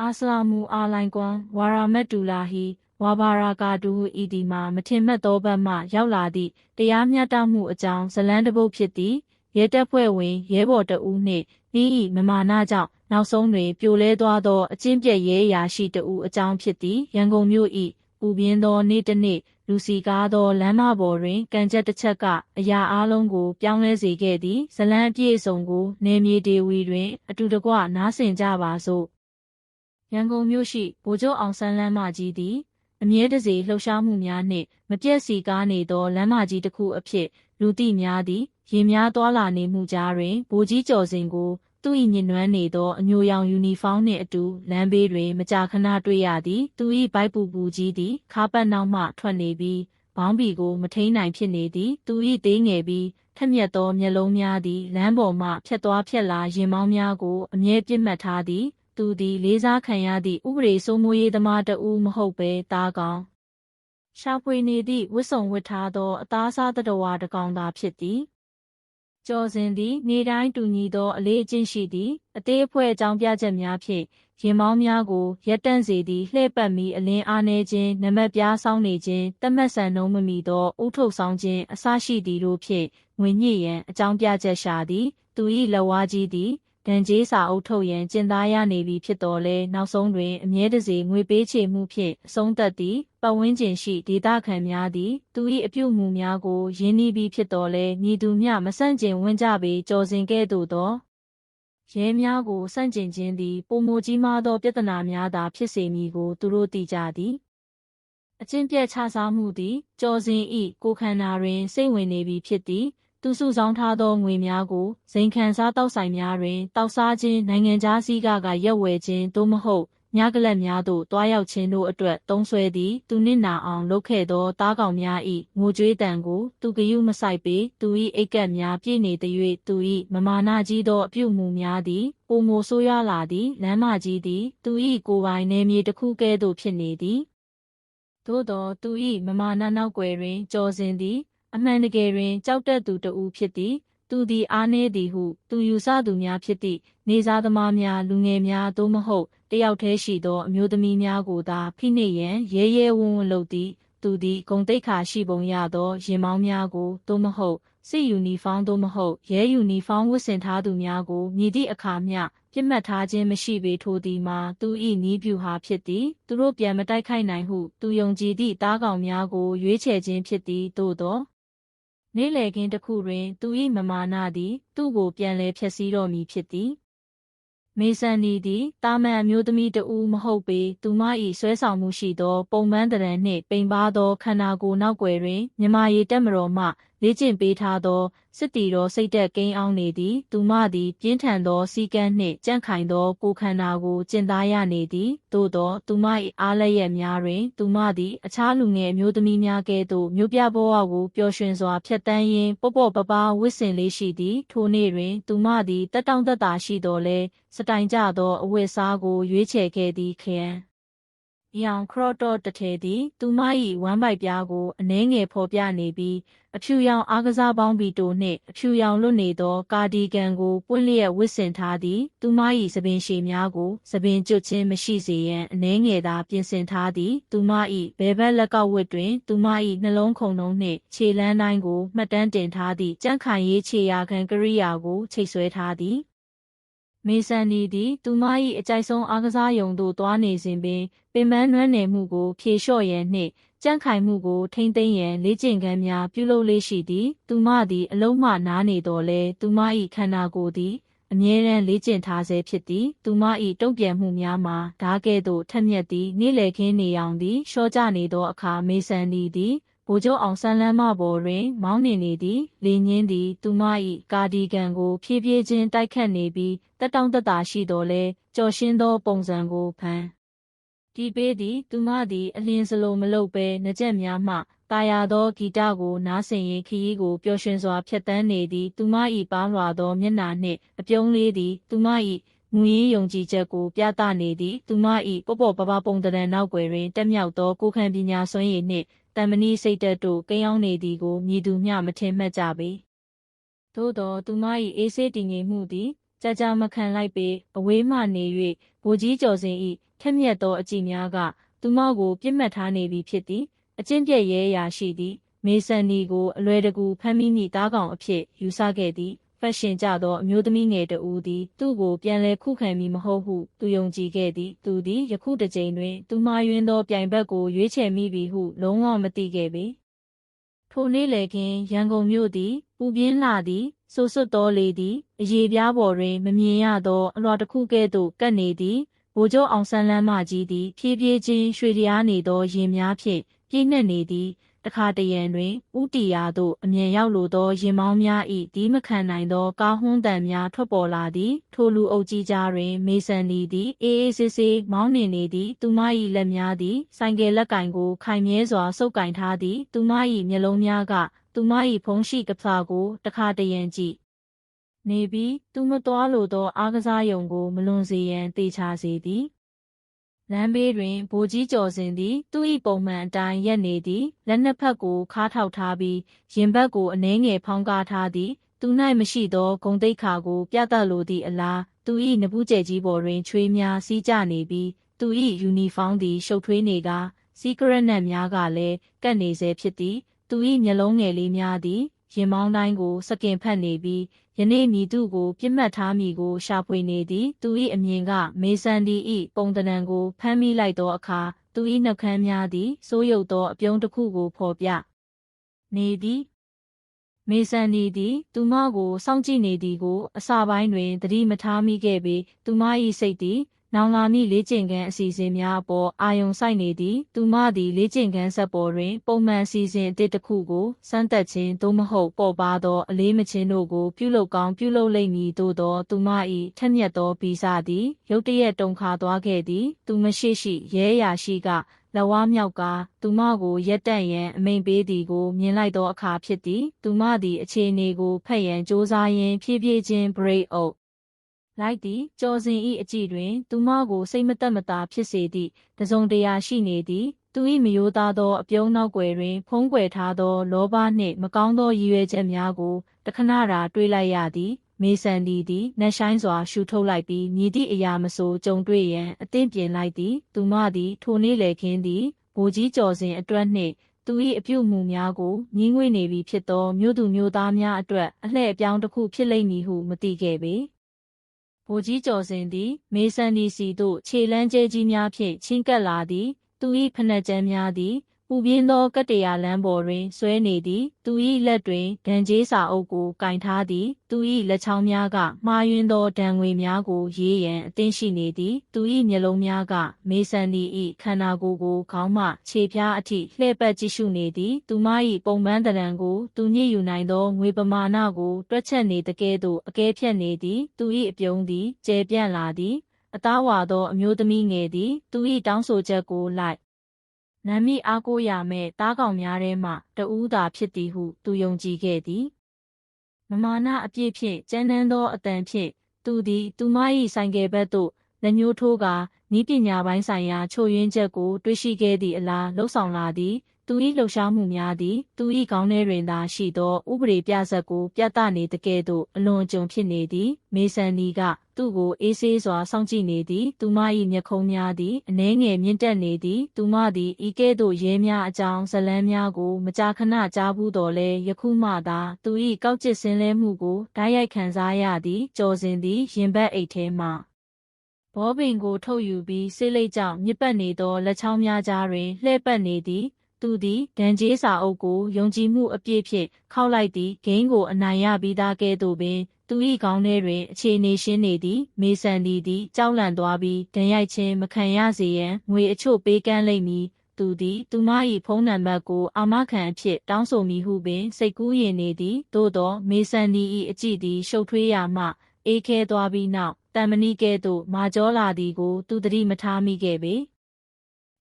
အာဆလာမူအာလိုင်ကွန်ဝါရာမက်တူလာဟီဝါဘာရာကာတူဤဒီမှာမထင်မှတ်သောဘက်မှရောက်လာသည့်တရားမျှတမှုအကြောင်းဇလန်းတစ်ပုဒ်ဖြစ်သည်ရဲတပ်ဖွဲ့ဝင်ရဲဘော်တဦးနှင့်ဤဤမမာနကြောင့်နောက်ဆုံးတွင်ပြိုလဲသွားသောအကျင့်ပြက်ရဲအရာရှိတဦးအကြောင်းဖြစ်သည်ရန်ကုန်မြို့၏ပူပြင်းသောနေ့တစ်နေ့လူစီကားသောလမ်းမပေါ်တွင်ကံကြက်တစ်ချက်ကအရာအလုံးကိုပြောင်းလဲစေခဲ့သည်ဇလန်းအပြည့်အစုံကိုနေမြေဒေဝီတွင် အတူတကွနားဆင်ကြပါစို့ ရန်ကုန်မြို့ရှိဗိုလ်ချုပ်အောင်ဆန်းလမ်းမကြီးသည်အမြဲတစေလှုပ်ရှားမှုများနှင့်မပြည့်စီကားနေသောလမ်းမကြီးတစ်ခုအဖြစ်လူသိများသည်ရင်များသွာလာနေမှုကြားတွင်ဗိုလ်ကြီးကျော်စင်ကိုသူ၏ညင်နွမ်းနေသောအမျိုးရောင်ယူနီဖောင်းနှင့်အတူလမ်းဘေးတွင်မကြာခဏတွေ့ရသည်သူ၏ဘိုက်ပူပူကြီးသည်ခါပတ်နောက်မှထွက်နေပြီးဘောင်းဘီကိုမထိန်နိုင်ဖြစ်နေသည်သူ၏သေးငယ်ပြီးထက်မြက်သောမျက်လုံးများသည်လမ်းပေါ်မှဖြတ်သွားဖြတ်လာရင်မောင်းများကိုအမြဲပြစ်မှတ်ထားသည် သူသည်လေးစားခံရသည့်ဥပဒေစိုးမိုးရေးသမားတဦးမဟုတ်ဘဲသားကောင်ရှာဖွေနေသည့်ဝတ်စုံဝတ်ထားသောအသားစားတတော်ဝါတကောင်သာဖြစ်သည်ကျော်စင်သည်နေတိုင်းတူညီသောအလေးအကျင့်ရှိသည်အသေးအဖွဲအကြောင်းပြချက်များဖြင့်ရင်မောင်းများကိုရက်တန့်စေသည်လှည့်ပတ်ပြီးအလင်းအားနေခြင်းနမက်ပြားဆောင်းနေခြင်းတမတ်ဆန်နှုံးမမီသောဥထုတ်ဆောင်ခြင်းအစရှိသည်တို့ဖြင့်ငွေညစ်ရန်အကြောင်းပြချက်ရှာသည်သူ၏လက်ဝါးကြီးသည် ဒဏ်ကြေးစာအုပ်ထုတ်ရန်ကျင်သားရနေပြီဖြစ်တော်လဲနောက်ဆုံးတွင်အမြဲတစေငွေပေးချေမှုဖြင့်အဆုံးသတ်သည်ပတ်ဝန်းကျင်ရှိဒေသခံများသည်သူ၏အပြုအမူများကိုရင်းနှီးပြီးဖြစ်တော်လဲမြည်သူမျှမဆန့်ကျင်ဝန်းကြပေကြော်စင်ကဲ့သို့သောရဲများကိုဆန့်ကျင်ခြင်းသည်ပုံမကြီးမားသောပြဿနာများသာဖြစ်စေမည်ကိုသူတို့သိကြသည်အချင်းပြက်ခြားစားမှုသည်ကြော်စင်ဤကိုခန္ဓာတွင်စိတ်ဝင်နေပြီဖြစ်သည် သူစုဆောင်းထားသောငွေများကိုဇိမ်ခံစားတောက်ဆိုင်များတွင်တောက်စားခြင်းနိုင်ငံခြားစည်းကကရက်ဝယ်ခြင်းသို့မဟုတ်ညကလက်များသို့တွားရောက်ခြင်းတို့အတွက်သုံးဆွဲသည်သူနစ်နာအောင်လုပ်ခဲ့သောတားကောင်များ၏ငိုကြွေးတံကိုသူကယူမဆိုင်ပေသူ၏အိတ်ကက်များပြည့်နေသည်၍သူ၏မမာနာကြီးသောအပြုမူများသည်ပုံမိုဆိုးရလာသည်လမ်းမကြီးသည်သူ၏ကိုယ်ပိုင်နေမြေတစ်ခုကဲ့သို့ဖြစ်နေသည်သို့သောသူ၏မမာနာနောက်ွယ်တွင်ကြော်စင်သည် အမှန်တကယ်တွင် ကြောက်တတ်သူတဦးဖြစ်သည်သူသည်အားနည်းသည်ဟု သူယူဆသူများဖြစ်သည့်နေစားသမားများလူငယ်များသို့မဟုတ်တယောက်တည်းရှိသောအမျိုးသမီးများကိုသာဖိနှိပ်ရန်ရဲရဲဝံ့ဝံ့လုပ်သည် သူသည်ဂုံတိတ်ခါရှိပုံရသောရင်မောင်းများကိုသို့မဟုတ်စစ်ယူနီဖောင်းသို့မဟုတ်ရဲယူနီဖောင်းဝတ်ဆင်ထားသူများကိုမြည်သည့်အခါမျှပြစ်မှတ်ထားခြင်းမရှိပေထိုသည်မှာသူ၏နီးပြူဟာဖြစ်သည်သူတို့ပြန်မတိုက်ခိုက်နိုင်ဟု သူယုံကြည်သည့်တားကောင်များကိုရွေးချယ်ခြင်းဖြစ်သည်သို့သော နေ့လည်ခင်းတစ်ခုတွင် သူ၏မမာနသည် သူ့ကိုပြန်လဲဖျက်ဆီးတော်မူဖြစ်သည်မေဆန်နီသည်တာမန်အမျိုးသမီးတဦးမဟုတ်ပေသူမ၏ဆွဲဆောင်မှုရှိသော ပုံမှန်တရံနှင့်ပိန်ပါသောခန္ဓာကိုယ်နောက်ွယ်တွင်မြမရီတက်မတော်မှလေ့ကျင့်ပေးထားသောစစ်တီတော်စိတ်သက်ကိန်းအောင်နေသည် သူမသည် ပြင်းထန်သောစီကန်းနှင့်ကြန့်ခိုင်သောကိုယ်ခန္ဓာကိုကျင့်သားရနေသည်သို့သောသူမ၏အားလည်းရများတွင် သူမသည် အခြားလူငယ်မျိုးသမီးများကဲ့သို့မြို့ပြဘဝကိုပျော်ရွှင်စွာဖြတ်တန်းရင်းပေါ့ပေါ့ပပဝစ်စင်လေးရှိသည် ထိုနေ့တွင် သူမသည်တက်တောင့်တက်တာရှိတော်လဲစတိုင်ကြသောအဝတ်စားကိုရွေးချယ်ခဲ့သည်ခရန်။ရောင်ခရော့တော့တထဲသည် သူမ၏ဝမ်းပိုက်ပြားကိုအနှဲငယ်ဖော်ပြနေပြီး အဖြူရောင်အားကစားပေါင်းဘီတိုနှင့်အဖြူရောင်လွတ်နေသော ကာဒီဂန်ကိုပွင့်လျက်ဝတ်ဆင်ထားသည်သူမ၏သပင်ရှည်များကိုသပင်ကျွတ်ခြင်းမရှိစေရန်အနှဲငယ်သာပြင်ဆင်ထားသည်သူမ၏ဘဲဘက်လက်ကောက်ဝတ်တွင်သူမ၏နှလုံးခုန်လုံးနှင့်ခြေလမ်းတိုင်းကိုမှတ်တမ်းတင်ထားသည့်ကြန့်ခိုင်ရေးခြေရာခံကရိယာကိုချိတ်ဆွဲထားသည်မေဆန်နီသည်သူမ၏အကြိုက်ဆုံးအားကစားယုံသို့သွားနေစဉ်ပင်ပင်ပန်းနွမ်းနယ်မှုကိုဖြေလျှော့ရန်နှင့် ကြန့်ခိုင်မှုကိုထိမ့်သိမ်းရန်လေ့ကျင့်ခန်းများပြုလုပ်လေးရှိသည်သူမသည်အလုံးမှနားနေတော်လဲသူမ၏ခန္ဓာကိုယ်သည်အမြဲတမ်းလေ့ကျင့်ထားဆဲဖြစ်သည်သူမ၏တုံ့ပြန်မှုများမှာဓာကဲ့သို့ထက်မြက်သည်နေ့လည်ခင်းနေအောင်သည်ရှော့ကျနေသောအခါမေဆန်နီသည်ဗိုလ်ချုပ်အောင်ဆန်းလမ်းမပေါ်တွင် မောင်းနေနေသည်လေညင်းသည် သူမ၏ကာဒီဂန်ကို ဖြည်းဖြည်းချင်းတိုက်ခတ်နေပြီးတက်တောင့်တက်တာရှိတော်လဲကြော်ရှင်းသောပုံစံကိုဖန် ဒီပေးသည်သူမသည်အလင်းစလိုမလုပ်ဘဲနှကြက်များမှတာယာသောဂီတကိုနားဆင်ရင်ခရီးကိုပျော်ရွှင်စွာဖြတ်တန်းနေသည်သူမ၏ပါလွာသောမျက်နှာနှင့်အပြုံးလေးသည်သူမ၏ငွေယုံကြည်ချက်ကိုပြသနေသည်သူမ၏ပေါ့ပေါ့ပပပုံတရံနောက်ွယ်တွင်တက်မြောက်သောကိုခံပညာစွမ်းရည်နှင့်တမဏိစိတ်တက်တို့ကိန်းအောင်နေသည်ကိုမြည်သူမျှမထင်မှတ်ကြပေသို့သောသူမ၏အေးဆေးတည်ငြိမ်မှုသည်ကြာကြာမခံလိုက်ပေအဝေးမှနေ၍ဗိုလ်ကြီးကျော်စင်၏ ထက်မြက်သောအကြည့်များက သူမကိုပြစ်မှတ်ထားနေပြီဖြစ်သည်အကျင့်ပြည့်ရဲရာရှိသည်မေဆန်နီကိုအလွယ်တကူဖမ်းမိမိတားကောင်အဖြစ်ယူဆခဲ့သည်ဖက်ရှင်ကြသောအမျိုးသမီးငယ်တဦးသည် သူ့ကိုပြန်လည်ခုခံမည်မဟုတ်ဟုသူယုံကြည်ခဲ့သည်သူသည်ယခုတစ်ကြိမ်တွင် သူမှားယွင်းသောပြိုင်ဘက်ကိုရွေးချယ်မိပြီဟုလုံးဝမသိခဲ့ပေထိုနေ့လေခင်ရန်ကုန်မြို့သည်ပူပြင်းလာသည်ဆိုဆွတ်တော်လေသည်အရေပြားပေါ်တွင် မမြင်ရသောအလွှာတစ်ခုကဲ့သို့ကပ်နေသည် ဗိုလ်ချုပ်အောင်ဆန်းလမ်းမကြီးသည်ဖြည်းဖြည်းချင်းရွှေတရားနေသောရင်များဖြင့်ပြည့်နှက်နေသည်တခါတရံတွင်ဥတီယာသို့အမြင်ရောက်လိုသောရင်မောင်းများ၏ဒီမခံနိုင်သောကားဟွန်းတန်များထွက်ပေါ်လာသည်ထိုလူအုပ်ကြီးကြားတွင် မေဆန်နီသည်အေးအေးဆေးဆေးမောင်းနှင်နေသည်သူမ၏လက်များသည်ဆိုင်ကယ်လက်ကင်ကိုခိုင်မြဲစွာဆုပ်ကင်ထားသည်သူမ၏မျက်လုံးများကသူမ၏ဖုံးရှိကဖာကိုတခါတရံကြည့် နေပြီးသူမတော်လိုသော အားကစားယုံကို မလွန်စေရန်တေချာစေသည်လမ်းဘေးတွင်ဗိုလ်ကြီးကျော်စင်သည် သူ၏ပုံမှန်အတိုင်းရက်နေသည်လက်နှစ်ဖက်ကိုခါထောက်ထားပြီးရင်ဘတ်ကိုအနှဲငယ်ဖောင်းကားထားသည် သူ၌မရှိသောဂုံတိတ်ခါကို ပြသလိုသည့်အလားသူ၏နဘူးကျဲကြီးပေါ်တွင်ချွေးများစီးကျနေပြီးသူ၏ယူနီဖောင်းသည်ရှုပ်ထွေးနေကာစီကရက်နက်များကလည်းကပ်နေစေဖြစ်သည် သူ၏မျက်လုံးငယ်လေးများသည် ရင်မောင်းတိုင်းကို စကင်ဖက်နေပြီးယနေ့မည်သူကိုပြစ်မှတ်ထားမိကို ရှာဖွေနေသည်သူ၏အမြင်ကမေဆန်ဒီ၏ပုံတဏံကိုဖမ်းမိလိုက်သောအခါသူ၏နှုတ်ခမ်းများသည်စိုးရုပ်သောအပြုံးတစ်ခုကိုဖော်ပြနေသည်မေဆန်ဒီသည် သူမကိုစောင့်ကြည့်နေသည်ကို အစပိုင်းတွင်သတိမထားမိခဲ့ပေသူမ၏စိတ်သည် နောင်လာမည့်လေ့ကျင့်ခန်းအစီအစဉ်များအပေါ်အာယုံစိုက်နေသည်သူမသည်လေ့ကျင့်ခန်းဆက်ပေါ်တွင် ပုံမှန်အစီအစဉ်အသစ်တစ်ခုကိုစမ်းသပ်ခြင်းသို့မဟုတ်ပေါ်ပါသောအလေးမချင်းတို့ကိုပြုလုပ်ကောင်းပြုလုပ်လိမ့်မည်သို့သောသူမ၏ထက်မြက်သောဗီဇသည်ရုတ်တရက်တုန်ခါသွားခဲ့သည် သူမရှိရှိရဲရာရှိကလက်ဝါးမြောက်ကသူမကိုရက်တန့်ရန်အမိန်ပေးသည်ကိုမြင်လိုက်သောအခါဖြစ်သည် သူမသည်အခြေအနေကိုဖတ်ရန်စ조사ရင်းဖြည်းဖြည်းချင်းဘရိတ်အုပ် လိုက်သည်ကြော်စင်ဤအကြည့်တွင် သူမကိုစိတ်မသက်မသာဖြစ်စေသည့်တစုံတရာရှိနေသည်သူ၏မယိုးသားသောအပြုံးနောက်ွယ်တွင် ဖုံးကွယ်ထားသော လောဘနှင့်မကောင်းသောရည်ရွယ်ချက်များကိုတခဏတာတွေးလိုက်ရသည်မေဆန်ဒီသည်နှဆိုင်စွာရှူထုတ်လိုက်ပြီးမြည်သည့်အရာမဆိုကြုံတွေ့ရန်အသင့်ပြင်လိုက်သည် သူမသည်ထိုနေ့လေခင်းသည်ဗိုလ်ကြီးကျော်စင်အတွက်နှင့်သူ၏အပြုအမူများကိုငင်းငွေ့နေပြီဖြစ်သောမြို့သူမြို့သားများအတွက်အလှည့်အပြောင်းတစ်ခုဖြစ်လိမ့်မည်ဟုမသိခဲ့ပေ ဗိုလ်ကြီးကျော်စင်သည် မေဆန်ဒီစီသို့ခြေလန်းကျဲကြီးများဖြင့်ချင်းကပ်လာသည် သူ၏ဖနက်ကျမ်းများသည် ပူပြင်းသောကတ္တရာလမ်းပေါ်တွင်ဆွဲနေသည် သူ၏လက်တွင်ဒဏ်ကြေးစာအုပ်ကိုကင်ထားသည် သူ၏လက်ချောင်းများကမှားယွင်းသောဒဏ်ငွေများကိုရေးရန်အသင့်ရှိနေသည် သူ၏မျက်လုံးများကမေဆန်ဒီ၏ခန္ဓာကိုယ်ကိုခေါင်းမှခြေဖြားအထိလှည့်ပတ်ကြည့်ရှုနေသည် သူမ၏ပုံပန်းတရံကိုသူညှစ်ယူနိုင်သောငွေပမာဏကိုတွက်ချက်နေတကဲ့သို့အကဲဖြတ်နေသည် သူ၏အပြုံးသည်ကျဲပြန့်လာသည်အသားဝါသောအမျိုးသမီးငယ်သည် သူ၏တောင်းဆိုချက်ကိုလိုက် နမ်းမိအားကိုးရမဲ့တားကောင်များထဲမှတဦးသာဖြစ်သည်ဟု သူယုံကြည်ခဲ့သည်မမာနအပြည့်ဖြင့်ကျန်းတန်းသောအတန်ဖြင့်သူသည် သူမ၏ဆိုင်ကယ်ဘက်သို့လက်ညှိုးထိုးကာဤပညာပိုင်းဆိုင်ရာချို့ယွင်းချက်ကို တွေ့ရှိခဲ့သည့်အလားလှုပ်ဆောင်လာသည် သူ၏လှုပ်ရှားမှုများသည် သူ၏ခေါင်းထဲတွင်သာရှိသော ဥပဒေပြဆက်ကို ပြသနေတကဲ့သို့အလွန်အကျွံဖြစ်နေသည်မေဆန်နီကသူ့ကိုအေးဆေးစွာစောင့်ကြည့်နေသည် သူမ၏မျက်ခုံးများသည်အနှဲငယ်မြင့်တက်နေသည် သူမသည်ဤကဲ့သို့ရဲများအကြောင်းဇလန်းများကို မကြာခဏကြားဘူးတော်လဲယခုမှသာသူ၏ကောက်ကျစ်ဆင်းလဲမှုကိုဓာတ်ရိုက်ခံစားရသည်ကြော်စင်သည်ရင်ဘတ်အိတ်ထဲမှဘောပင်ကိုထုတ်ယူပြီးဆေးလိပ်ကြောင့်မြစ်ပတ်နေသောလက်ချောင်းများကြားတွင်လှည့်ပတ်နေသည် သူသည်ဒန်ကျေးစာအုပ်ကိုယုံကြည်မှုအပြည့်ဖြင့်ခောက်လိုက်သည်ဂိမ်းကိုအနိုင်ရပြီးသားကဲ့သို့ပင်သူ၏ခေါင်းထဲတွင်အခြေအနေရှင်းနေသည်မေဆန်ဒီသည်ကြောက်လန့်သွားပြီးဒဏ်ရိုက်ခြင်းမခံရစေရန်ငွေအချို့ပေးကမ်းလိမ့်မည်သူသည်သူမ၏ဖုန်းနံပါတ်ကိုအာမခံအဖြစ်တောင်းဆိုမိဟုပင်စိတ်ကူးရင်နေသည်သို့သောမေဆန်ဒီ၏အကြည့်သည်ရှုပ်ထွေးရာမှအေးခဲသွားပြီးနောက်တန်မဏိကဲ့သို့မာကြောလာသည်ကိုသူသတိမထားမိခဲ့ပေ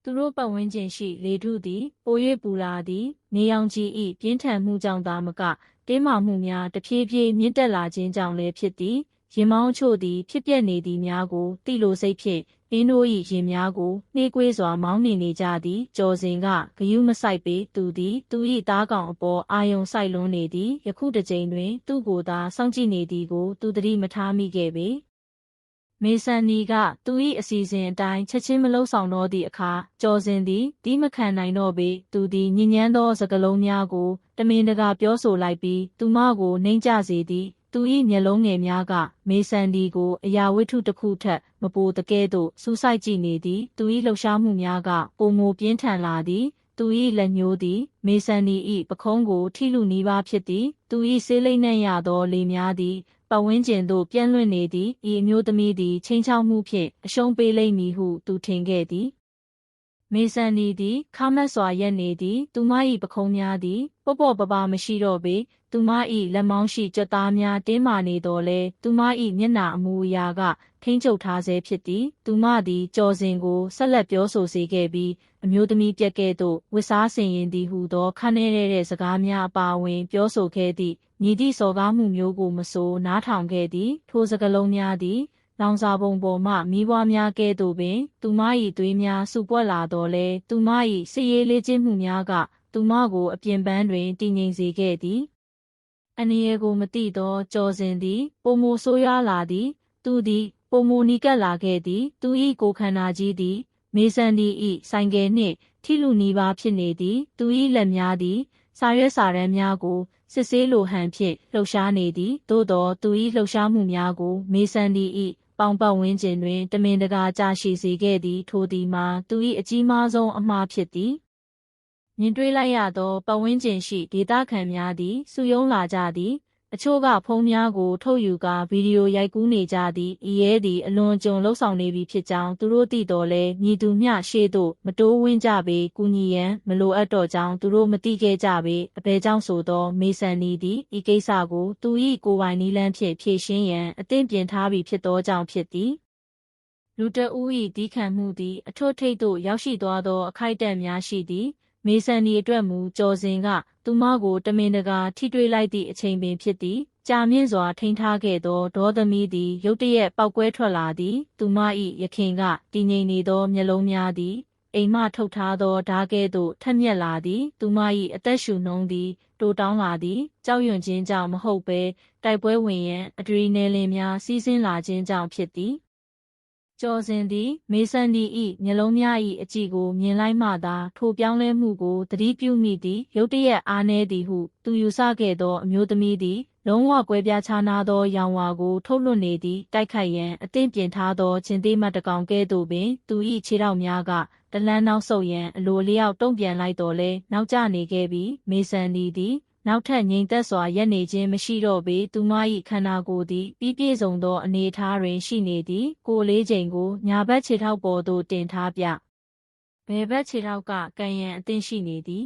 သူတို့ပတ်ဝန်းကျင်ရှိလေထုသည်ပို၍ပူလာသည်နေအောင်ကြီး၏ပြင်းထန်မှုကြောင့်သာမကတင်းမာမှုများတဖြည်းဖြည်းမြင့်တက်လာခြင်းကြောင့်လည်းဖြစ်သည်ရင်မောင်းချို့သည်ဖြစ်ပျက်နေသည်များကိုတိလိုစိတ်ဖြင့်အင်းတို့၏ရင်များကိုနှေးကွေးစွာမောင်းနေနေကြသည်ကြော်စင်ကဂယုမဆိုင်ပေသူသည်သူ၏သားကောင်အပေါ်အာယုံဆိုင်လွန်းနေသည်ယခုတစ်ကြိမ်တွင် သူ့ကိုယ်သာစောင့်ကြည့်နေသည်ကိုသူသတိမထားမိခဲ့ပေ မေဆန်နီကသူ၏အစီအစဉ်အတိုင်းချက်ချင်းမလုံဆောင်တော့သည့်အခါကျော်စင်သည်တီးမခံနိုင်တော့ပေသူသည်ညဉ့်ညမ်းသောစကားလုံးများကိုတမင်တကာပြောဆိုလိုက်ပြီးသူမကိုနှိမ်ကျစေသည်သူ၏မျက်လုံးငယ်များကမေဆန်ဒီကိုအရာဝတ္ထုတစ်ခုထက်မပိုတကဲ့သို့စူးစိုက်ကြည့်နေသည်သူ၏လှုပ်ရှားမှုများကပုံမပြင်းထန်လာသည်သူ၏လက်ညှိုးသည်မေဆန်ဒီ၏ပခုံးကိုထိလူနီးပါးဖြစ်သည်သူ၏ဆေးလိမ့်နှံ့ရသောလေများသည် ပတ်ဝန်းကျင်သို့ပြန့်လွင့်နေသည့်ဤအမျိုးသမီးသည်ချင်းချောက်မှုဖြင့်အရှုံးပေးလိမ့်မည်ဟုသူထင်ခဲ့သည်မေဆန်နီသည်ခါမတ်စွာရက်နေသည် သူမ၏ပခုံးများသည်ပေါ့ပေါ့ပပမရှိတော့ပေသူမ၏လက်မောင်းရှိကြွသားများတင်းမာနေတော်လဲသူမ၏မျက်နှာအမူအရာက ထိမ့်ချုပ်ထားဆဲဖြစ်သည်သူမသည်ကြော်စင်ကိုဆက်လက်ပြောဆိုစေခဲ့ပြီးအမျိုးသမီးပြက်ကဲ့သို့ဝစ်စားဆင်ရင်သည်ဟုသောခန်းထဲတဲ့စကားများအပါအဝင် ပြောဆိုခဲ့သည့်ညီသည့်စော်ကားမှုမျိုးကိုမဆိုနားထောင်ခဲ့သည်ထိုစကားလုံးများသည်လောင်စာပုံပေါ်မှမိဘွားများကဲ့သို့ပင် သူမ၏သွေးများစုပွက်လာတော်လဲသူမ၏စည်ရေးလေးခြင်းမှုများက သူမကိုအပြင်ပန်းတွင်တည်ငြိမ်စေခဲ့သည်အနည်းကိုမသိသောကြော်စင်သည်ပုံမဆိုးရွားလာသည် သူသည် ပုံမနီကပ်လာခဲ့သည် သူ၏ကိုခန္ဓာကြီးသည် မေဆန်ဒီ၏ဆိုင်ကယ်နှင့်ထိလူနီးပါးဖြစ်နေသည် သူ၏လက်များသည် စာရွက်စာတမ်းများကိုစစ်ဆေးလိုဟန်ဖြင့်လှုပ်ရှားနေသည် သို့သောသူ၏လှုပ်ရှားမှုများကို မေဆန်ဒီ၏ပေါင်ပတ်ဝန်းကျင်တွင် တမင်တကာကြာရှည်စေခဲ့သည် ထိုသည်မှာသူ၏အကြီးမားဆုံးအမှားဖြစ်သည်မြင်တွေ့လိုက်ရသောပတ်ဝန်းကျင်ရှိဒေသခံများသည်စုယုံလာကြသည် အချို့ကဖုံးများကို ထုတ်ယူကာဗီဒီယိုရိုက်ကူးနေကြသည်ဤရဲသည်အလွန်ကြုံလှုပ်ဆောင်နေပြီဖြစ်ကြောင်းသူတို့သိတော်လဲမြည်သူမျှရှေ့သို့မတိုးဝင်းကြပေကူညီရန်မလိုအပ်တော့ကြောင်းသူတို့မသိခဲ့ကြပေအဘဲကြောင့်ဆိုသောမေဆန်နီသည်ဤကိစ္စကိုသူ၏ကိုယ်ပိုင်နီးလန်းဖြင့်ဖြေရှင်းရန်အသင့်ပြင်ထားပြီဖြစ်သောကြောင့်ဖြစ်သည်လူတအူး၏ဒီခံမှုသည်အထွတ်ထိပ်သို့ရောက်ရှိသွားသောအခိုက်အတန့်များရှိသည် မေဆန်ဒီအတွက်မူကြော်စင်က သူမကိုတမင်တကာထိတွေ့လိုက်သည့်အချိန်ပင်ဖြစ်သည်ကြာမြင့်စွာထိန်းထားခဲ့သောဒေါသမီးသည်ရုတ်တရက်ပောက်ကွဲထွက်လာသည် သူမ၏ရခင်ကတည်ငြိမ်နေသောမျက်လုံးများသည်အိမ်မထုတ်ထားသောဓာကဲ့သို့ထက်မြက်လာသည် သူမ၏အသက်ရှူနှုံးသည်တိုးတောင်းလာသည်ကြောက်ရွံ့ခြင်းကြောင့်မဟုတ်ဘဲတိုက်ပွဲဝင်ရန်အဒရီနယ်လင်များစီးဆင်းလာခြင်းကြောင့်ဖြစ်သည် ကျော်စင်သည်မေဆန်ဒီ၏မျက်လုံးများ၏အကြည့်ကိုမြင်လိုက်မှသာထိုပြောင်းလဲမှုကိုသတိပြုမိသည်ရုတ်တရက်အားနည်းသည်ဟု သူယူဆခဲ့သောအမျိုးသမီးသည်လုံးဝကွဲပြားခြားနားသောရောင်ဝါကိုထုတ်လွှတ်နေသည့်တိုက်ခိုက်ရန်အသင့်ပြင်ထားသောခြင်းသေးမှတ်တကောင်ကဲ့သို့ပင် သူ၏ခြေထောက်များကတလန်းနောက်ဆုတ်ရန်အလိုလျောက်တုံ့ပြန်လိုက်တော်လဲနောက်ကျနေခဲ့ပြီးမေဆန်ဒီသည် နောက်ထပ်ငြိမ်သက်စွာရက်နေခြင်းမရှိတော့ပေသူမ၏ခန္ဓာကိုယ်သည်ပြီးပြည့်စုံသောအနေအထားတွင်ရှိနေသည် ကိုလေးချိန်ကိုညာဘက်ခြေထောက်ပေါ်သို့တင်ထားပြဘယ်ဘက်ခြေထောက်ကကံရန်အသင့်ရှိနေသည်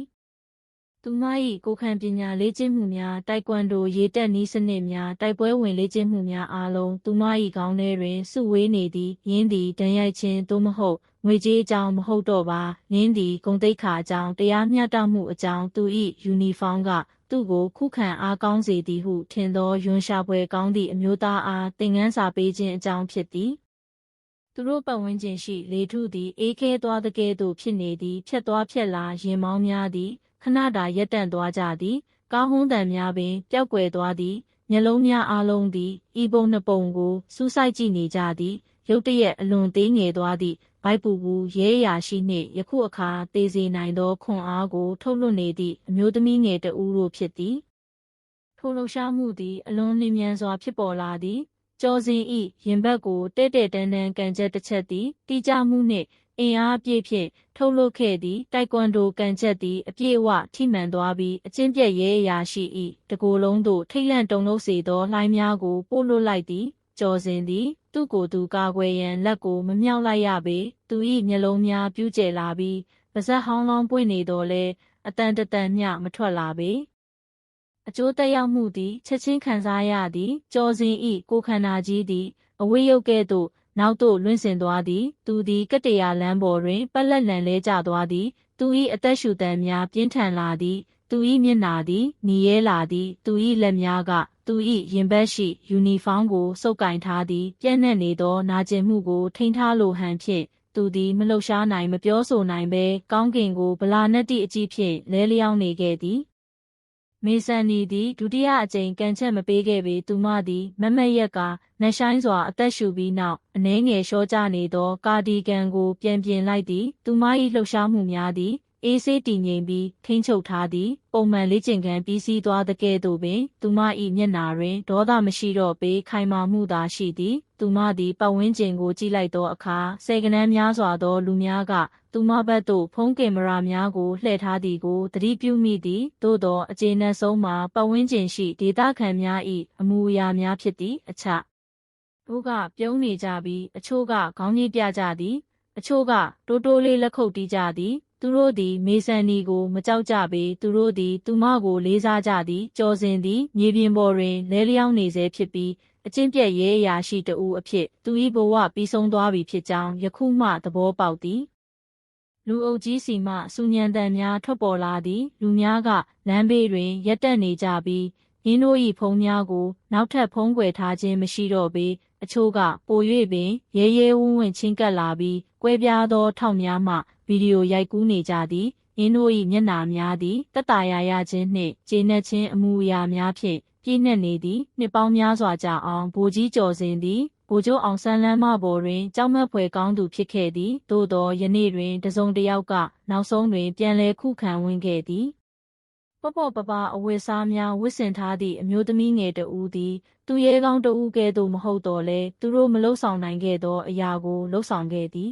သူမ၏ကိုခံပညာလေ့ကျင့်မှုများတိုက်ကွမ်ဒိုရေတက်နည်းစနစ်များတိုက်ပွဲဝင်လေ့ကျင့်မှုများအားလုံးသူမ၏ခေါင်းထဲတွင်စုဝေးနေသည်ယင်းသည်တန်ရိုက်ခြင်းသို့မဟုတ်ငွေကြေးအကြောင်းမဟုတ်တော့ပါယင်းသည်ဂုံတိတ်ခါအကြောင်းတရားမျှတမှုအကြောင်းသူ၏ယူနီဖောင်းက သူ့ကိုခုခံအားကောင်းစေသည်ဟုထင်သောယွန်ရှာပွဲကောင်းသည့်အမျိုးသားအားသင်ခန်းစာပေးခြင်းအကြောင်းဖြစ်သည်သူတို့ပတ်ဝန်းကျင်ရှိလေထုသည်အေးခဲသွားတဲ့ကဲ့သို့ဖြစ်နေသည်ဖြတ်သွားဖြတ်လာရင်မောင်းများသည်ခဏတာရက်တန့်သွားကြသည်ကားဟုံးတံများပင်ပျောက်ကွယ်သွားသည်မျက်လုံးများအားလုံးသည်ဤပုံနှစ်ပုံကိုစူးစိုက်ကြည့်နေကြသည် ရုတ်တရက်အလွန်သေးငယ်သွားသည့်ဘိုက်ပူပူရဲရာရှိနှင့်ယခုအခါသေစေနိုင်သောခွန်အားကို ထုတ်လွှတ်နေသည့်အမျိုးသမီးငယ်တဦးတို့ဖြစ်သည်ထိုလှုပ်ရှားမှုသည်အလွန်လျင်မြန်စွာဖြစ်ပေါ်လာသည်ကျော်စင်ဤရင်ဘတ်ကိုတဲ့တဲ့တန်းတန်းကန်ချက်တစ်ချက်သည်တိကျမှုနှင့်အင်အားအပြည့်ဖြင့်ထုတ်လုပ်ခဲ့သည့်တိုက်ကွန်ဒိုကန်ချက်သည်အပြည့်အဝထိမှန်သွားပြီးအကျင့်ပြက်ရဲအရာရှိ၏တကိုယ်လုံးသို့ထိတ်လန့်တုန်လှုပ်စေသောလှိုင်းများကိုပို့လွှတ်လိုက်သည် ကျော်စင်သည် သူ့ကိုယ်သူကာကွယ်ရန်လက်ကိုမမြောက်လိုက်ရပေသူ၏မျက်လုံးများပြူးကျယ်လာပြီးပါဇက်ဟောင်းလောင်းပွင့်နေတော့လဲအတန်တတန်မျှမထွက်လာပေအကျိုးတက်ရောက်မှုသည်ချက်ချင်းခံစားရသည်ကျော်စင်၏ကိုခန္ဓာကြီးသည် အဝေးရုပ်ကဲ့သို့နောက်သို့လွင့်ဆင်သွားသည် သူသည်ကတ္တရာလမ်းပေါ်တွင်ပက်လက်လန်လဲကျသွားသည် သူ၏အသက်ရှူတမ်းများပြင်းထန်လာသည် သူ၏မျက်နာသည်နီရဲလာသည် သူ၏လက်များက သူ၏ရင်ဘတ်ရှိယူနီဖောင်းကိုစုပ်ကင်ထားသည်ပြန့်နှံ့နေသောနာကျင်မှုကိုထိန်းထားလိုဟန်ဖြင့်သူသည်မလှုပ်ရှားနိုင်မပြောဆိုနိုင်ဘဲကောင်းကင်ကိုဗလာနက်တိအကြည့်ဖြင့်လဲလျောင်းနေခဲ့သည်မေဆန်နီသည်ဒုတိယအကြိမ်ကန်ချက်မပေးခဲ့ပေသူမသည်မမတ်ရက်ကနှဆိုင်စွာအသက်ရှူပြီးနောက်အနှဲငယ်လျှောကျနေသောကာဒီဂန်ကိုပြန်ပြင်လိုက်သည်သူမ၏လှုပ်ရှားမှုများသည် အေးဆေးတည်ငြိမ်ပြီးထိမ့်ချုပ်ထားသည်ပုံမှန်လေ့ကျင့်ခန်းပြီးစီးသွားသကဲ့သို့ပင် သူမ၏မျက်နာတွင်ဒေါသမရှိတော့ပေခိုင်မာမှုသာရှိသည်သူမသည်ပတ်ဝန်းကျင်ကိုကြည့်လိုက်သောအခါဆယ်ကနန်းများစွာသောလူများကသူမဘက်သို့ဖုံးကင်မရာများကိုလှည့်ထားသည်ကိုသတိပြုမိသည်သို့သောအခြေအနေဆုံးမှာပတ်ဝန်းကျင်ရှိဒေသခံများ၏အမူအရာများဖြစ်သည်အချတို့ကပြုံးနေကြပြီးအချို့ကခေါင်းကြီးပြကြသည် အချို့ကတိုးတိုးလေးလက်ခုပ်တီးကြသည် သူတို့သည် မေဆန်နီကို မကြောက်ကြပေသူတို့သည် သူမကိုလေးစားကြသည်ကြော်စင်သည် မြေပြင်ပေါ်တွင်လဲလျောင်းနေစေဖြစ်ပြီးအချင်းပြက်ရဲအရာရှိတဦးအဖြစ် သူ၏ဘဝပြီးဆုံးသွားပြီဖြစ်ကြောင်းယခုမှသဘောပေါက်သည်လူအုပ်ကြီးစီမှစူညံတန်များထွက်ပေါ်လာသည် လူများကလမ်းဘေးတွင်ရက်တက်နေကြပြီးရင်းတို့၏ဖုံးများကို နောက်ထပ်ဖုံးကွယ်ထားခြင်းမရှိတော့ပေအချို့ကပို၍ပင်ရဲရဲဝံ့ဝံ့ချင်းကပ်လာပြီးကွဲပြားသောထောက်များမှ ဗီဒီယိုရိုက်ကူးနေကြသည်ရင်းတို့၏မျက်နာများသည်တက်တာရရခြင်းနှင့်ကျေနပ်ခြင်းအမှုအရာများဖြင့်ပြည့်နှက်နေသည်နှစ်ပေါင်းများစွာကြာအောင်ဗိုလ်ကြီးကျော်စင်သည်ဗိုလ်ချုပ်အောင်ဆန်းလန်းမပေါ်တွင်ကြောက်မက်ဖွယ်ကောင်းသူဖြစ်ခဲ့သည်သို့သောယနေ့တွင်တစုံတစ်ယောက်ကနောက်ဆုံးတွင်ပြန်လည်ခုခံဝင်ခဲ့သည်ပပပပအဝတ်စားများဝတ်ဆင်ထားသည့်အမျိုးသမီးငယ်တဦးသည် သူရဲကောင်းတဦးကဲ့သို့မဟုတ်တော့လဲသူတို့မလှုပ်ဆောင်နိုင်ခဲ့သောအရာကိုလှုပ်ဆောင်ခဲ့သည်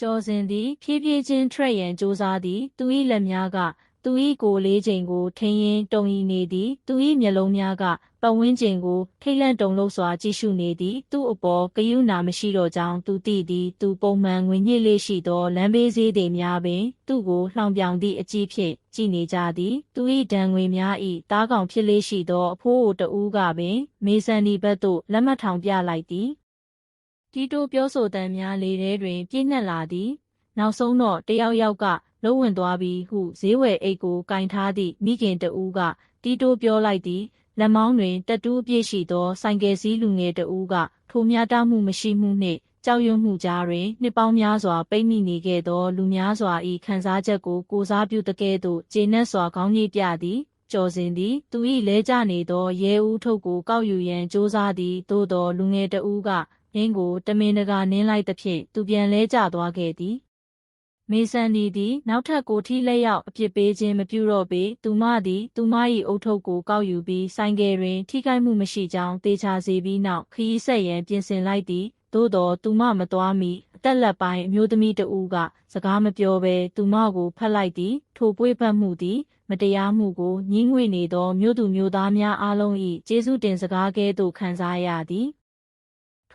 ကျော်စင်သည်ဖြည်းဖြည်းချင်းထွက်ရန်ကြိုးစားသည်သူ၏လက်များကသူ၏ကိုယ်လေးချိန်ကိုထင်းရင်တုံရီနေသည်သူ၏မျက်လုံးများကပတ်ဝန်းကျင်ကိုထိတ်လန့်တုန်လှုပ်စွာကြည့်ရှုနေသည်သူ့အပေါ်ကယူနာမရှိတော့ကြောင်းသူသိသည်သူပုံမှန်ငွေညစ်လေးရှိသောလမ်းဘေးဈေးတွေများပင်သူ့ကိုလှောင်ပြောင်သည့်အကြည့်ဖြင့်ကြည်နေကြသည်သူ၏ဒဏ်ငွေများ၏တားကောင်ဖြစ်လေးရှိသောအဖိုးအိုတဦးကပင်မေဆန်ဒီဘက်သို့လက်မှတ်ထောင်ပြလိုက်သည် တီတိုပြောဆိုတမ်းများလေထဲတွင် ပြည့်နှက်လာသည် နောက်ဆုံးတော့တယောက်ယောက်ကလုံးဝင်သွားပြီဟုဈေးဝယ်အိတ်ကိုကင်ထားသည့်မိခင်တဦးကတီတိုပြောလိုက်သည်လက်မောင်းတွင်တက်တူးအပြည့်ရှိသောဆိုင်ကယ်စည်းလူငယ်တဦးကထိုမျှတမှုမရှိမှုနှင့်ကြောက်ရွံ့မှုကြားတွင်နှစ်ပေါင်းများစွာပိတ်မိနေခဲ့သောလူများစွာ၏ခံစားချက်ကိုကိုစားပြုတကဲ့သို့ကျေနပ်စွာခေါင်းညိပြသည်ကျော်စင်သည်သူ၏လဲကျနေသောရဲဦးထုတ်ကိုကောက်ယူရန်စ조사သည်သို့သောလူငယ်တဦးက ရင်းကိုတမင်တကာနင်းလိုက်သဖြင့်သူပြန်လဲကျသွားခဲ့သည်မေဆန်ဒီသည်နောက်ထပ်ကိုထီလက်ရောက်အပြစ်ပေးခြင်းမပြုတော့ပေသူမသည်သူမ၏အုတ်ထုတ်ကိုကောက်ယူပြီးဆိုင်ကယ်တွင် ထိခိုက်မှုမရှိကြောင်းတေချာစေပြီးနောက်ခရီးဆက်ရန်ပြင်ဆင်လိုက်သည်သို့တော်သူမမသွားမီအသက်လက်ပိုင်းအမျိုးသမီးတဦးကစကားမပြောဘဲသူမကိုဖက်လိုက်သည်ထိုပွေးဖက်မှုသည်မတရားမှုကိုညှင်းငွေနေသောမြို့သူမြို့သားများအားလုံး၏ကျေးဇူးတင်စကားကဲ့သို့ခံစားရသည်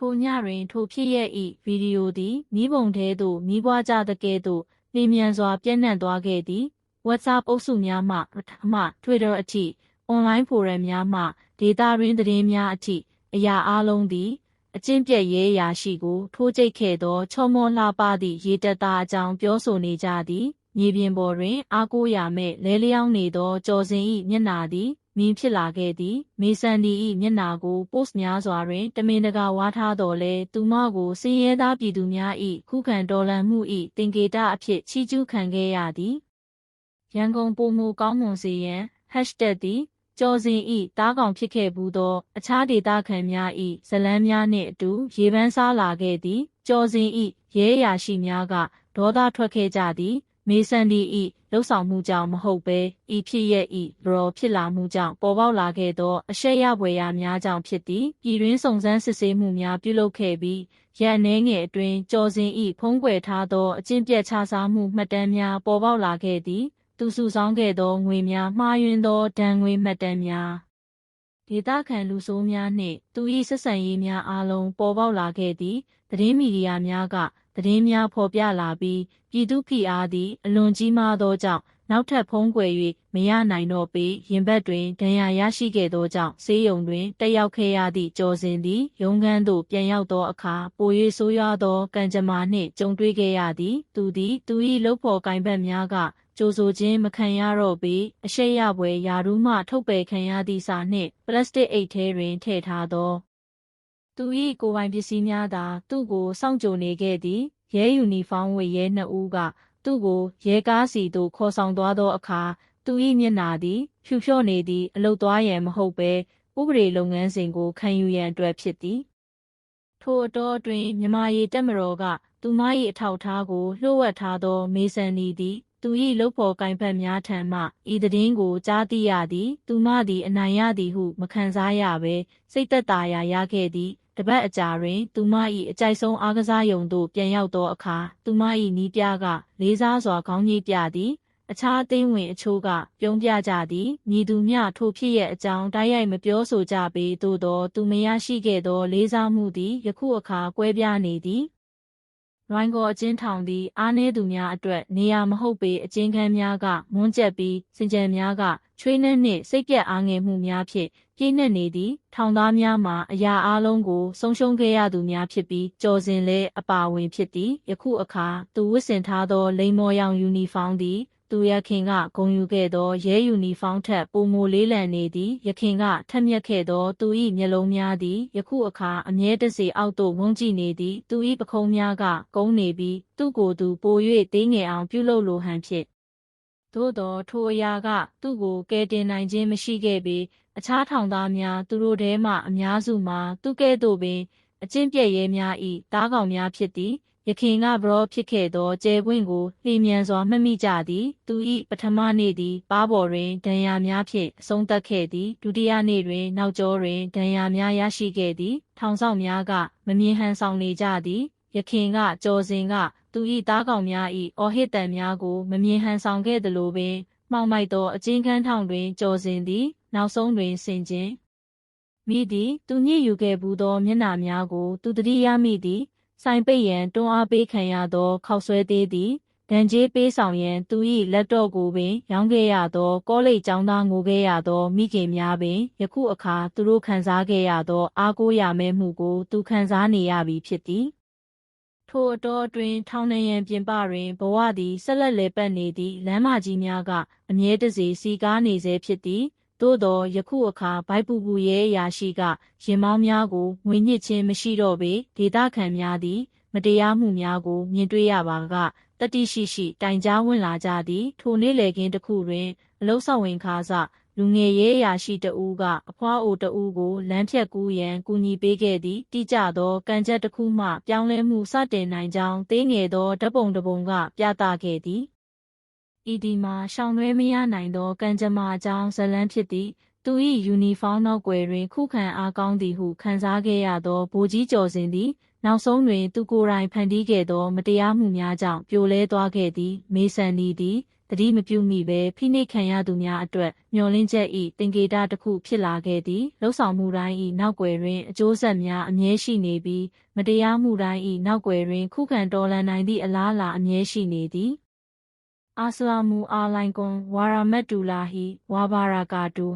ထိုညတွင်ထိုဖြစ်ရဲ့၏ဗီဒီယိုသည်မိဘုံထဲသို့မိဘွားကြသကဲ့သို့လျင်မြန်စွာပြန့်နှံ့သွားခဲ့သည် WhatsApp အုပ်စုများမှပထမ Twitter အထိ online forum များမှဒေတာရင်းသတင်းများအထိအရာအလုံးသည်အကျင့်ပြက်ရေးရာရှိကိုထိုးကျိတ်ခဲ့သောချောမောလှပသည့်ရေတသားအကြောင်းပြောဆိုနေကြသည်မြေပြင်ပေါ်တွင် အားကိုးရမဲ့လဲလျောင်းနေသောကြော်စင်၏မျက်နာသည် မြင်ဖြစ်လာခဲ့သည်မေဆန်ဒီ၏မျက်နာကို post များစွာတွင် တမင်တကာဝါထားတော်လဲသူမကိုစည်ရဲသားပြည်သူများ၏ခုခံတော်လှန်မှု၏တင်ကေတအဖြစ်ချီးကျူးခံခဲ့ရသည်ရန်ကုန်ပုံမှုကောင်းမွန်စေရန် hashtag သည်ကျော်စင်ဤတားကောင်ဖြစ်ခဲ့ဘူးသော အခြားဒေသခံများဤဇလန်းများနှင့်အတူရေပန်းစားလာခဲ့သည် ကျော်စင်ဤရဲရာရှိများကဒေါသထွက်ခဲ့ကြသည် မေဆန်ဒီဤ လှုပ်ဆောင်မှုကြောင့်မဟုတ်ဘဲဤဖြစ်ရဲ့ဤဘရောဖြစ်လာမှုကြောင့်ပေါ်ပေါက်လာခဲ့သောအရှက်ရပွေရာများကြောင့်ဖြစ်သည်ပြည်တွင်းစုံစမ်းစစ်ဆေးမှုများပြုလုပ်ခဲ့ပြီးရန်နှဲငယ်အတွင်းကြော်စင်ဤဖုံးကွယ်ထားသောအကျင့်ပြတ်ခြစားမှုမှတ်တမ်းများပေါ်ပေါက်လာခဲ့သည်သူစုဆောင်းခဲ့သောငွေများမှားယွင်းသောဒဏ်ငွေမှတ်တမ်းများဒေသခံလူဆိုးများနှင့်သူ၏ဆက်ဆံရေးများအားလုံးပေါ်ပေါက်လာခဲ့သည်သတင်းမီဒီယာများက သတင်းများဖော်ပြလာပြီးပြည်သူဖိအားသည် အလွန်ကြီးမားသောကြောင့်နောက်ထပ်ဖုံးကွယ်၍မရနိုင်တော့ပေရင်ဘတ်တွင်ဒဏ်ရာရရှိခဲ့သောကြောင့်ဆေးရုံတွင်တက်ရောက်ခဲ့ရသည့်ကြော်စင်သည်ရုံးခန်းသို့ပြန်ရောက်သောအခါပို၍ဆိုးရွားသောကံကြမ္မာနှင့်ကြုံတွေ့ခဲ့ရသည်သူသည်သူ၏လှုပ်ဖော်ကင်ဘတ်များကကြိုဆိုခြင်းမခံရတော့ပေအရှိရပွဲယာရူးမှထုတ်ပယ်ခံရသည့်စာနှင့်ပလတ်စတစ်အိတ်ထဲတွင်ထည့်ထားသော သူ၏ကိုယ်ပိုင်ပစ္စည်းများသာ သူ့ကိုစောင့်ကြိုနေခဲ့သည်ရဲယူနီဖောင်းဝတ်ရဲနှစ်ဦးက သူ့ကိုရဲကားစီသို့ခေါ်ဆောင်သွားသောအခါသူ၏မျက်နာသည် ဖြူဖြော့နေသည့်အလုတ်သွားရန်မဟုတ်ဘဲဥပဒေလုပ်ငန်းစဉ်ကိုခံယူရန်အတွက်ဖြစ်သည်ထိုအတောအတွင်းမြမာရီတက်မတော်က သူမ၏အထောက်အထားကိုလျှို့ဝှက်ထားသော မေဆန်နီသည် သူ၏လုပ်ဖော်ကိုင်ဖက်များထံမှဤသတင်းကိုကြားသိရသည် သူမသည်အနိုင်ရသည်ဟု မခံစားရဘဲစိတ်သက်သာရာရခဲ့သည် တပတ်အကြာတွင် သူမ၏အကြိုက်ဆုံးအားကစားယုံသို့ပြန်ရောက်သောအခါ သူမ၏နီးပြက လေးစားစွာခေါင်းကြီးပြသည်အခြားအသိဝင်အချို့ကပြုံးပြကြသည်မြည်သူမျှထိုဖြစ်ရဲ့အကြောင်းတိုက်ရိုက်မပြောဆိုကြပေသို့သော သူမရရှိခဲ့သော လေးစားမှုသည်ယခုအခါကွဲပြားနေသည် ရိုင်းကောအချင်းထောင်သည် အားနည်းသူများအတွက်နေရာမဟုတ်ပေအချင်းခန်းများကမွန်းကျက်ပြီးစင်ကြံများကချွေးနှင်းနှင့်စိတ်ပြက်အားငယ်မှုများဖြင့်ပြည့်နှက်နေသည်ထောင်သားများမှာအရာအလုံးကိုဆုံးရှုံးခဲ့ရသူများဖြစ်ပြီးကြော်စင်လဲအပါဝင်ဖြစ်သည်ယခုအခါသူဝတ်ဆင်ထားသောလိမ္မော်ရောင်ယူနီဖောင်းသည် သူရခင်ကဂုံယူခဲ့သောရဲယူနီဖောင်းထက်ပိုမိုလေးလံနေသည်ရခင်ကထက်မြက်ခဲ့သောသူ၏မျက်လုံးများသည်ယခုအခါအမြဲတစေအောက်သို့ဝန်းကြည့်နေသည်သူ၏ပခုံးများကကုန်းနေပြီးသူ့ကိုယ်သူပို၍သေးငယ်အောင်ပြုလုပ်လိုဟန်ဖြစ်သို့သောထိုအရာကသူ့ကိုကယ်တင်နိုင်ခြင်းမရှိခဲ့ပေအခြားထောင်သားများသူတို့ထဲမှအများစုမှာသူကဲ့သို့ပင်အကျင့်ပြည့်ရဲများ၏တားကောင်များဖြစ်သည် ယခင်ကဘရောဖြစ်ခဲ့သောကျဲပွင့်ကိုလျင်မြန်စွာမှတ်မိကြသည် သူ၏ပထမနေ့သည်ပါးပေါ်တွင်ဒဏ်ရာများဖြင့်အဆုံးသတ်ခဲ့သည်ဒုတိယနေ့တွင်နောက်ကျောတွင်ဒဏ်ရာများရရှိခဲ့သည် ထောင်ဆောင်များကမမြင်ဟန်ဆောင်နေကြသည်ယခင်ကကြော်စင်ကသူ၏သားကောင်များ၏အော်ဟစ်တန်များကိုမမြင်ဟန်ဆောင်ခဲ့သလိုပင်မှောင်မိုက်သောအကျဉ်းခန်းထောင်တွင်ကြော်စင်သည် နောက်ဆုံးတွင်ဆင်ခြင်းမိသည်သူညစ်ယူခဲ့ဘူးသောမျက်နှာများကို သူတတိယမိသည် ဆိုင်ပိတ်ရန်တွန်းအားပေးခံရသောခောက်ဆွဲသေးသည်ဒန်ကျေးပေးဆောင်ရန်သူ၏လက်တော့ကိုပင် ရောင်းခဲ့ရသောကောလိပ်ကျောင်းသားငိုခဲ့ရသောမိခင်များပင်ယခုအခါသူတို့ခံစားခဲ့ရသော အားကိုးရမဲမှုကို သူခံစားနေရပြီဖြစ်သည်ထိုအတော်အတွင်းထောင်နှံရန်ပြင်ပတွင်ဘဝသည်ဆက်လက်လဲပတ်နေသည့်လမ်းမကြီးများကအမြဲတစေစီကားနေစေဖြစ်သည် သို့သောယခုအခါဘိုက်ပူပူရဲအရာရှိကရင်မောင်းများကိုငွေညစ်ခြင်းမရှိတော့ပေဒေသခံများသည် မတရားမှုများကို မြင်တွေ့ရပါကတတိရှိရှိတိုင်ကြားဝင်လာကြသည် ထိုနေ့လေကင်းတစ်ခုတွင်အလုဆောက်ဝင်ခါစလူငယ်ရဲအရာရှိတဦးကအဖွားအိုတဦးကိုလမ်းဖြတ်ကူးရန်ကူညီပေးခဲ့သည်တိကျသောကံကြက်တစ်ခုမှ ပြောင်းလဲမှုစတင်နိုင်ကြောင်းသေးငယ်သောဓပုံတပုံက ပြသခဲ့သည် ဤဒီမှာရှောင်လွဲမရနိုင်သောကံကြမ္မာအကြောင်းဇလန်းဖြစ်သည်သူ၏ယူနီဖောင်းနောက်ွယ်တွင် ခုခံအားကောင်းသည်ဟုခံစားခဲ့ရသောဗိုလ်ကြီးကျော်စင်သည်နောက်ဆုံးတွင်သူကိုယ်တိုင်ဖန်တီးခဲ့သောမတရားမှုများကြောင့်ပြိုလဲသွားခဲ့သည်မေဆန်နီသည်တတိမပြုမိဘဲဖိနှိပ်ခံရသူများအတွက်မျောလင်းချက်၏တင်ကေတာတစ်ခုဖြစ်လာခဲ့သည်လှုပ်ဆောင်မှုတိုင်း၏နောက်ွယ်တွင်အကျိုးဆက်များအမြဲရှိနေပြီးမတရားမှုတိုင်း၏နောက်ွယ်တွင်ခုခံတော်လှန်နိုင်သည့်အလားအလာအမြဲရှိနေသည် အာဆလာမူအာလိုင်ကွန်ဝါရာမက်တူလာဟီဝါဘာရာကာတူ